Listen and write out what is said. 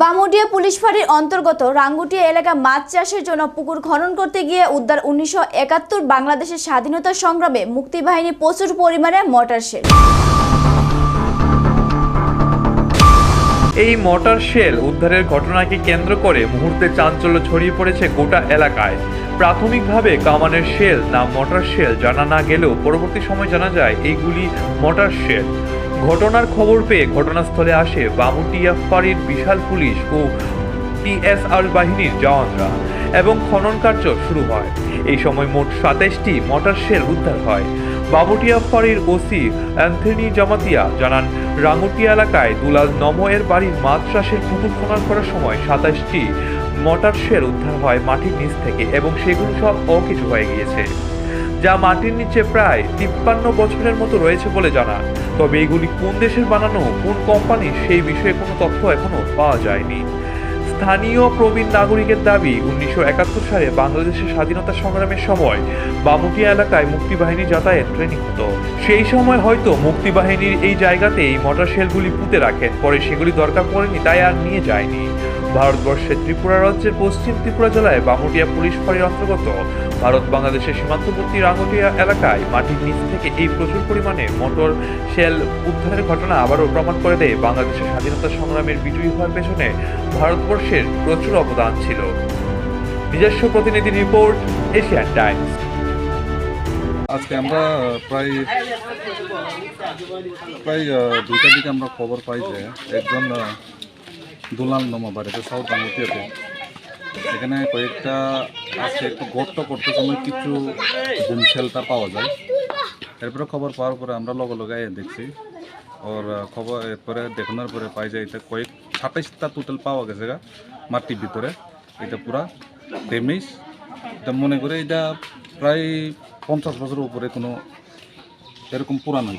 বামুডিয়া police ফাঁড়ির অন্তর্গত রাঙ্গুটিয়া এলাকা মাছ চাষের জন্য পুকুর খনন করতে গিয়ে উদ্ধার উনিশশো একাত্তর বাংলাদেশের স্বাধীনতা সংগ্রামে মুক্তিবাহিনী প্রচুর পরিমাণে মটার শেল। এই মটার শেল উদ্ধারের ঘটনাকে কেন্দ্র করে মুহূর্তে চাঞ্চল্য ছড়িয়ে পড়েছে গোটা এলাকায়। প্রাথমিকভাবে কামানের শেল না মটার শেল জানা না গেলেও পরবর্তী সময় জানা যায় এইগুলি মটার শেল। ঘটনার খবর পেয়ে ঘটনাস্থলে আসে বামুটিয়া ফাঁড়ির বিশাল পুলিশ ও টিএসআর বাহিনীর জওয়ানরা এবং খনন কার্য শুরু হয়। এই সময় মোট সাতাইশটি মটার শেল উদ্ধার হয়। বাবুটিয়া ফাঁড়ির ওসি অ্যান্থনি জামাতিয়া জানান রাঙ্গুটিয়া এলাকায় দুলাল নম এর বাড়ির মাছ চাষের পুকুর খনন করার সময় সাতাইশটি মটার শেল উদ্ধার হয় মাটির নিচ থেকে এবং সেগুলো সব অকিছু হয়ে গিয়েছে। যা মাটির নিচে প্রায় তিপ্পান্ন বছরের মতো রয়েছে বলে জানা। তবে এগুলি কোন দেশের বানানো, কোন কোম্পানির সেই বিষয়ে কোনো তথ্য এখনও পাওয়া যায়নি। স্থানীয় প্রবীণ নাগরিকের দাবি, উনিশশো একাত্তর সালে বাংলাদেশের স্বাধীনতা সংগ্রামের সময় বামুটিয়া এলাকায় মুক্তিবাহিনী যাতায়াত ট্রেনিং হতো। সেই সময় হয়তো মুক্তিবাহিনীর এই জায়গাতেই মোটর শেলগুলি পুঁতে রাখেন, পরে সেগুলি দরকার পড়েনি, তাই আর নিয়ে যায়নি। ভারতবর্ষের ত্রিপুরা রাজ্যের পশ্চিম ত্রিপুরা জেলায় বামুটিয়া পুলিশ ফাঁড়ির অন্তর্গত। ভারত বাংলাদেশের সীমান্তবর্তী রাঙ্গুটিয়া এলাকায় মাটির নিচ থেকে এই প্রচুর পরিমাণে মোটর, শেল উদ্ধারের ঘটনা আবারও প্রমাণ করে দেয় বাংলাদেশের স্বাধীনতা সংগ্রামের বিজয়ী হওয়ার পেছনে ভারতবর্ষের প্রচুর অবদান ছিল। নিজস্ব প্রতিনিধি রিপোর্ট, এশিয়ান টাইমস। আজকে আমরা প্রায় প্রায় দুইটার দিকে আমরা খবর পাই যে একজন দুলাল নমা বাড়িতে সাউথ বাংলাতে এখানে কয়েকটা আজকে একটু গর্ত করতে সময় কিছু বুমশেলটা পাওয়া যায়। এরপরে খবর পাওয়ার পরে আমরা লগে লগে দেখছি। ওর খবর এরপরে দেখানোর পরে পাই যায়, এটা কয়েক, সাতাইশটা টোটাল পাওয়া গেছে গা, মাটির ভিতরে। এটা পুরা ড্যামেজ এটা মনে করে এটা প্রায় পঞ্চাশ বছরের উপরে কোনো এরকম পুরানো